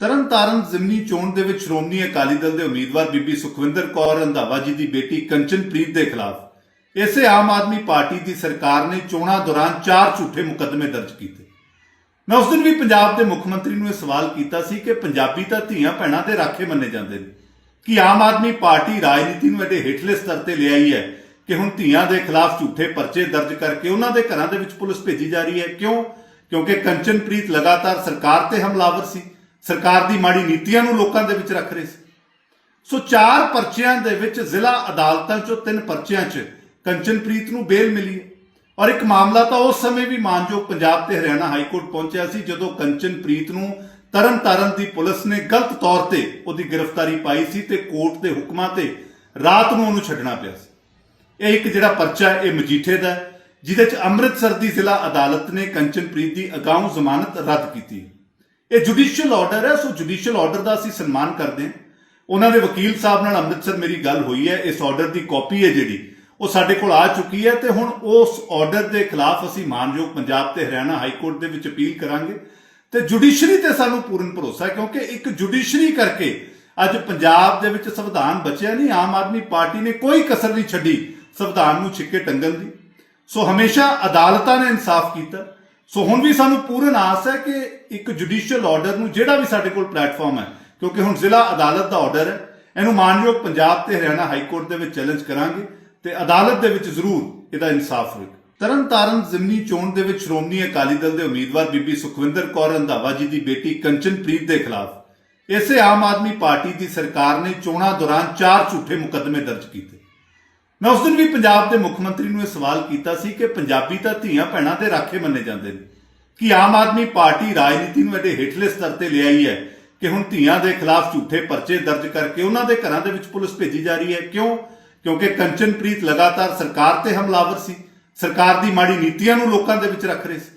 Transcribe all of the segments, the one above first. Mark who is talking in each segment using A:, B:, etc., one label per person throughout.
A: ਤਰਨਤਾਰਨ ਜ਼ਿਮਨੀ ਚੋਣ ਦੇ ਵਿੱਚ ਸ਼੍ਰੋਮਣੀ ਅਕਾਲੀ ਦਲ ਦੇ ਉਮੀਦਵਾਰ ਬੀਬੀ ਸੁਖਵਿੰਦਰ ਕੌਰ ਰੰਧਾਵਾ ਜੀ ਦੀ ਬੇਟੀ ਕੰਚਨਪ੍ਰੀਤ ਦੇ ਖਿਲਾਫ। ਇਸੇ ਆਮ ਆਦਮੀ ਪਾਰਟੀ ਦੀ ਸਰਕਾਰ ਨੇ ਚੋਣਾਂ ਦੌਰਾਨ ਚਾਰ ਝੂਠੇ ਮੁਕੱਦਮੇ ਦਰਜ ਕੀਤੇ। ਮੈਂ ਉਸ ਦਿਨ ਵੀ ਪੰਜਾਬ ਦੇ ਮੁੱਖ ਮੰਤਰੀ ਨੂੰ ਇਹ ਸਵਾਲ ਕੀਤਾ ਸੀ ਕਿ ਪੰਜਾਬੀ ਤਾਂ ਧੀਆਂ ਭੈਣਾਂ ਦੇ ਰਾਖੇ ਮੰਨੇ ਜਾਂਦੇ ਨੇ। ਕਿ ਆਮ ਆਦਮੀ ਪਾਰਟੀ ਰਾਜਨੀਤੀ ਨੂੰ ਇਹਦੇ ਹੇਠਲੇ ਸਤਰ ਤੇ ਲਿਆਈ ਹੈ ਕਿ ਹੁਣ ਧੀਆਂ ਦੇ ਖਿਲਾਫ ਝੂਠੇ ਪਰਚੇ ਦਰਜ ਕਰਕੇ ਉਹਨਾਂ ਦੇ ਘਰਾਂ ਦੇ ਵਿੱਚ ਪੁਲਿਸ ਭੇਜੀ ਜਾ ਰਹੀ ਹੈ? ਕਿਉਂ? ਕਿਉਂਕਿ ਕੰਚਨਪ੍ਰੀਤ ਲਗਾਤਾਰ ਸਰਕਾਰ ਤੇ ਹਮਲਾਵਰ ਸੀ। ਸਰਕਾਰ ਦੀ ਮਾੜੀ ਨੀਤੀਆਂ ਨੂੰ ਲੋਕਾਂ ਦੇ ਵਿੱਚ ਰੱਖ ਰਹੇ ਸੀ। ਸੋ ਚਾਰ ਪਰਚਿਆਂ ਦੇ ਵਿੱਚ ਜ਼ਿਲ੍ਹਾ ਅਦਾਲਤਾਂ ਚੋਂ ਤਿੰਨ ਪਰਚਿਆਂ 'ਚ ਕੰਚਨਪ੍ਰੀਤ ਨੂੰ ਬੇਲ ਮਿਲੀ ਔਰ ਇੱਕ ਮਾਮਲਾ ਤਾਂ ਉਸ ਸਮੇਂ ਵੀ ਮਾਨਯੋਗ ਪੰਜਾਬ ਤੇ ਹਰਿਆਣਾ ਹਾਈ ਕੋਰਟ ਪਹੁੰਚਿਆ ਸੀ ਜਦੋਂ ਕੰਚਨਪ੍ਰੀਤ ਨੂੰ ਤਰਨਤਾਰਨ ਦੀ ਪੁਲਿਸ ਨੇ ਗਲਤ ਤੌਰ ਤੇ ਉਹਦੀ ਗ੍ਰਿਫਤਾਰੀ ਪਾਈ ਸੀ ਤੇ ਕੋਰਟ ਦੇ ਹੁਕਮਾਂ ਤੇ ਰਾਤ ਨੂੰ ਉਹਨੂੰ ਛੱਡਣਾ ਪਿਆ ਸੀ। ਇਹ ਇੱਕ ਜਿਹੜਾ ਪਰਚਾ ਇਹ ਮਜੀਠੇ ਦਾ ਹੈ, ਜਿਹਦੇ 'ਚ ਅੰਮ੍ਰਿਤਸਰ ਦੀ ਜ਼ਿਲ੍ਹਾ ਅਦਾਲਤ ਨੇ ਕੰਚਨਪ੍ਰੀਤ ਦੀ ਅਗਾਊਂ ਜ਼ਮਾਨਤ ਰੱਦ ਕੀਤੀ ਹੈ। ਇਹ ਜੁਡੀਸ਼ੀਅਲ ਆਰਡਰ ਹੈ, ਸੋ ਜੁਡੀਸ਼ੀਅਲ ਆਰਡਰ ਦਾ ਅਸੀਂ ਸਨਮਾਨ ਕਰਦੇ ਹਾਂ। ਉਹਨਾਂ ਦੇ ਵਕੀਲ ਸਾਹਿਬ ਨਾਲ ਅੰਮ੍ਰਿਤਸਰ ਮੇਰੀ ਗੱਲ ਹੋਈ ਹੈ, ਇਸ ਆਰਡਰ ਦੀ ਕਾਪੀ ਹੈ ਜਿਹੜੀ। ਉਹ ਸਾਡੇ ਕੋਲ ਆ ਚੁੱਕੀ ਹੈ ਤੇ ਹੁਣ ਉਸ ਆਰਡਰ ਦੇ ਖਿਲਾਫ ਅਸੀਂ ਮਾਨਯੋਗ ਪੰਜਾਬ ਤੇ ਹਰਿਆਣਾ ਹਾਈ ਕੋਰਟ ਦੇ ਵਿੱਚ ਅਪੀਲ ਕਰਾਂਗੇ। ਤੇ ਜੁਡੀਸ਼ਰੀ ਤੇ ਸਾਨੂੰ ਪੂਰਨ ਭਰੋਸਾ ਹੈ, ਕਿਉਂਕਿ ਇੱਕ ਜੁਡੀਸ਼ਰੀ ਕਰਕੇ ਅੱਜ ਪੰਜਾਬ ਦੇ ਵਿੱਚ ਸੰਵਿਧਾਨ ਬਚਿਆ ਨਹੀਂ, ਆਮ ਆਦਮੀ ਪਾਰਟੀ ਨੇ ਕੋਈ ਕਸਰ ਨਹੀਂ ਛੱਡੀ ਸੰਵਿਧਾਨ ਨੂੰ ਛਿੱਕੇ ਟੰਗਣ ਦੀ। ਸੋ ਹਮੇਸ਼ਾ ਅਦਾਲਤਾਂ ਨੇ ਇਨਸਾਫ ਕੀਤਾ। ਸੋ ਹੁਣ ਵੀ ਸਾਨੂੰ ਪੂਰਨ ਆਸ ਹੈ ਕਿ ਇੱਕ ਜੁਡੀਸ਼ੀਅਲ ਆਰਡਰ ਨੂੰ ਜਿਹੜਾ ਵੀ ਸਾਡੇ ਕੋਲ ਪਲੇਟਫਾਰਮ ਹੈ, ਕਿਉਂਕਿ ਹੁਣ ਜ਼ਿਲ੍ਹਾ ਅਦਾਲਤ ਦਾ ਆਰਡਰ ਹੈ, ਇਹਨੂੰ ਮਾਨਯੋਗ ਪੰਜਾਬ ਤੇ ਹਰਿਆਣਾ ਹਾਈ ਕੋਰਟ ਦੇ ਵਿੱਚ ਚੈਲੰਜ ਕਰਾਂਗੇ ਤੇ ਅਦਾਲਤ ਦੇ ਵਿੱਚ ਜ਼ਰੂਰ ਇਹਦਾ ਇਨਸਾਫ ਹੋਵੇਗਾ ਤਰਨਤਾਰਨ ਜ਼ਿਮਨੀ ਚੋਣ ਦੇ ਵਿੱਚ ਸ਼੍ਰੋਮਣੀ ਅਕਾਲੀ ਦਲ ਦੇ ਉਮੀਦਵਾਰ ਬੀਬੀ ਸੁਖਵਿੰਦਰ ਕੌਰ ਰੰਧਾਵਾ ਜੀ ਦੀ ਬੇਟੀ ਕੰਚਨਪ੍ਰੀਤ ਦੇ ਖਿਲਾਫ। ਇਸੇ ਆਮ ਆਦਮੀ ਪਾਰਟੀ ਦੀ ਸਰਕਾਰ ਨੇ ਚੋਣਾਂ ਦੌਰਾਨ ਚਾਰ ਝੂਠੇ ਮੁਕੱਦਮੇ ਦਰਜ ਕੀਤੇ। ਮੈਂ ਉਸ ਦਿਨ ਵੀ ਪੰਜਾਬ ਦੇ ਮੁੱਖ ਮੰਤਰੀ ਨੂੰ ਇਹ ਸਵਾਲ ਕੀਤਾ ਸੀ ਕਿ ਪੰਜਾਬੀ ਤਾਂ ਧੀਆਂ ਭੈਣਾਂ ਦੇ ਰਾਖੇ ਮੰਨੇ ਜਾਂਦੇ ਨੇ, ਕਿ ਆਮ ਆਦਮੀ ਪਾਰਟੀ ਰਾਜਨੀਤੀ ਨੂੰ ਇਹਦੇ ਹੇਠਲੇ ਸਤਰ ਤੇ ਲਿਆਈ ਹੈ ਕਿ ਹੁਣ ਧੀਆਂ ਦੇ ਖਿਲਾਫ ਝੂਠੇ ਪਰਚੇ ਦਰਜ ਕਰਕੇ ਉਹਨਾਂ ਦੇ ਘਰਾਂ ਦੇ ਵਿੱਚ ਪੁਲਿਸ ਭੇਜੀ ਜਾ ਰਹੀ ਹੈ? ਕਿਉਂ? ਕਿਉਂਕਿ ਕੰਚਨਪ੍ਰੀਤ ਲਗਾਤਾਰ ਸਰਕਾਰ ਤੇ ਹਮਲਾਵਰ ਸੀ, ਸਰਕਾਰ ਦੀ ਮਾੜੀ ਨੀਤੀਆਂ ਨੂੰ ਲੋਕਾਂ ਦੇ ਵਿੱਚ ਰੱਖ ਰਹੇ ਸੀ।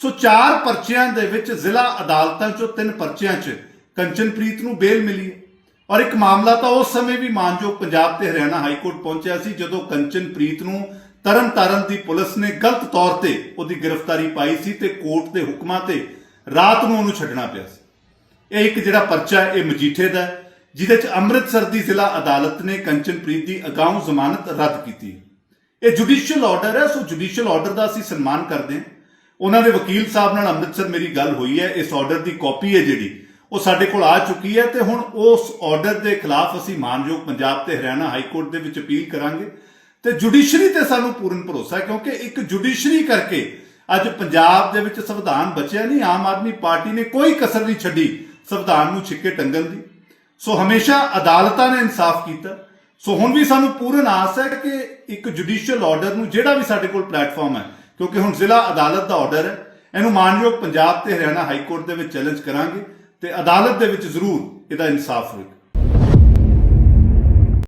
A: ਸੋ ਚਾਰ ਪਰਚਿਆਂ ਦੇ ਵਿੱਚ ਜ਼ਿਲ੍ਹਾ ਅਦਾਲਤਾਂ ਚੋਂ ਤਿੰਨ ਪਰਚਿਆਂ 'ਚ ਕੰਚਨਪ੍ਰੀਤ ਨੂੰ ਬੇਲ ਮਿਲੀ ਹੈ। ਔਰ ਇੱਕ ਮਾਮਲਾ ਤਾਂ ਉਸ ਸਮੇਂ ਵੀ ਮਾਨਯੋਗ ਪੰਜਾਬ ਤੇ ਹਰਿਆਣਾ ਹਾਈ ਕੋਰਟ ਪਹੁੰਚਿਆ ਸੀ ਜਦੋਂ ਕੰਚਨਪ੍ਰੀਤ ਨੂੰ ਤਰਨਤਾਰਨ ਦੀ ਪੁਲਿਸ ਨੇ ਗਲਤ ਤੌਰ ਤੇ ਉਹਦੀ ਗ੍ਰਿਫਤਾਰੀ ਪਾਈ ਸੀ ਤੇ ਕੋਰਟ ਦੇ ਹੁਕਮਾਂ ਤੇ ਰਾਤ ਨੂੰ ਉਹਨੂੰ ਛੱਡਣਾ ਪਿਆ ਸੀ। ਇਹ ਇੱਕ ਜਿਹੜਾ ਪਰਚਾ ਹੈ, ਇਹ ਮਜੀਠੇ ਦਾ ਜਿਹਦੇ 'ਚ ਅੰਮ੍ਰਿਤਸਰ ਦੀ ਜ਼ਿਲ੍ਹਾ ਅਦਾਲਤ ਨੇ ਕੰਚਨਪ੍ਰੀਤ ਦੀ ਅਗਾਊਂ ਜ਼ਮਾਨਤ ਰੱਦ ਕੀਤੀ ਇਹ ਜੁਡੀਸ਼ੀਅਲ ਆਰਡਰ ਹੈ ਸੋ ਜੁਡੀਸ਼ੀਅਲ ਆਰਡਰ ਦਾ ਅਸੀਂ ਸਨਮਾਨ ਕਰਦੇ ਹਾਂ। ਉਹਨਾਂ ਦੇ ਵਕੀਲ ਸਾਹਿਬ ਨਾਲ ਅੰਮ੍ਰਿਤਸਰ ਮੇਰੀ ਗੱਲ ਹੋਈ ਹੈ ਇਸ ਆਰਡਰ ਦੀ ਕਾਪੀ ਹੈ ਜਿਹੜੀ। ਉਹ ਸਾਡੇ ਕੋਲ ਆ ਚੁੱਕੀ ਹੈ ਤੇ ਹੁਣ ਉਸ ਆਰਡਰ ਦੇ ਖਿਲਾਫ ਅਸੀਂ ਮਾਨਯੋਗ ਪੰਜਾਬ ਤੇ ਹਰਿਆਣਾ ਹਾਈ ਕੋਰਟ ਦੇ ਵਿੱਚ ਅਪੀਲ ਕਰਾਂਗੇ। ਤੇ ਜੁਡੀਸ਼ਰੀ ਤੇ ਸਾਨੂੰ ਪੂਰਨ ਭਰੋਸਾ ਹੈ ਕਿਉਂਕਿ ਇੱਕ ਜੁਡੀਸ਼ਰੀ ਕਰਕੇ ਅੱਜ ਪੰਜਾਬ ਦੇ ਵਿੱਚ ਸੰਵਿਧਾਨ ਬਚਿਆ ਨਹੀਂ, ਆਮ ਆਦਮੀ ਪਾਰਟੀ ਨੇ ਕੋਈ ਕਸਰ ਨਹੀਂ ਛੱਡੀ ਸੰਵਿਧਾਨ ਨੂੰ ਛਿੱਕੇ ਟੰਗਣ ਦੀ। ਸੋ ਹਮੇਸ਼ਾ ਅਦਾਲਤਾਂ ਨੇ ਇਨਸਾਫ ਕੀਤਾ। ਸੋ ਹੁਣ ਵੀ ਸਾਨੂੰ ਪੂਰਨ ਆਸ ਹੈ ਕਿ ਇੱਕ ਜੁਡੀਸ਼ੀਅਲ ਆਰਡਰ ਨੂੰ ਜਿਹੜਾ ਵੀ ਸਾਡੇ ਕੋਲ ਪਲੇਟਫਾਰਮ ਹੈ, ਕਿਉਂਕਿ ਹੁਣ ਜ਼ਿਲ੍ਹਾ ਅਦਾਲਤ ਦਾ ਆਰਡਰ ਹੈ, ਇਹਨੂੰ ਮਾਨਯੋਗ ਪੰਜਾਬ ਤੇ ਹਰਿਆਣਾ ਹਾਈ ਕੋਰਟ ਦੇ ਵਿੱਚ ਚੈਲੰਜ ਕਰਾਂਗੇ। ਤੇ ਅਦਾਲਤ ਦੇ ਵਿੱਚ ਜ਼ਰੂਰ ਇਹਦਾ ਇਨਸਾਫ ਹੋਵੇਗਾ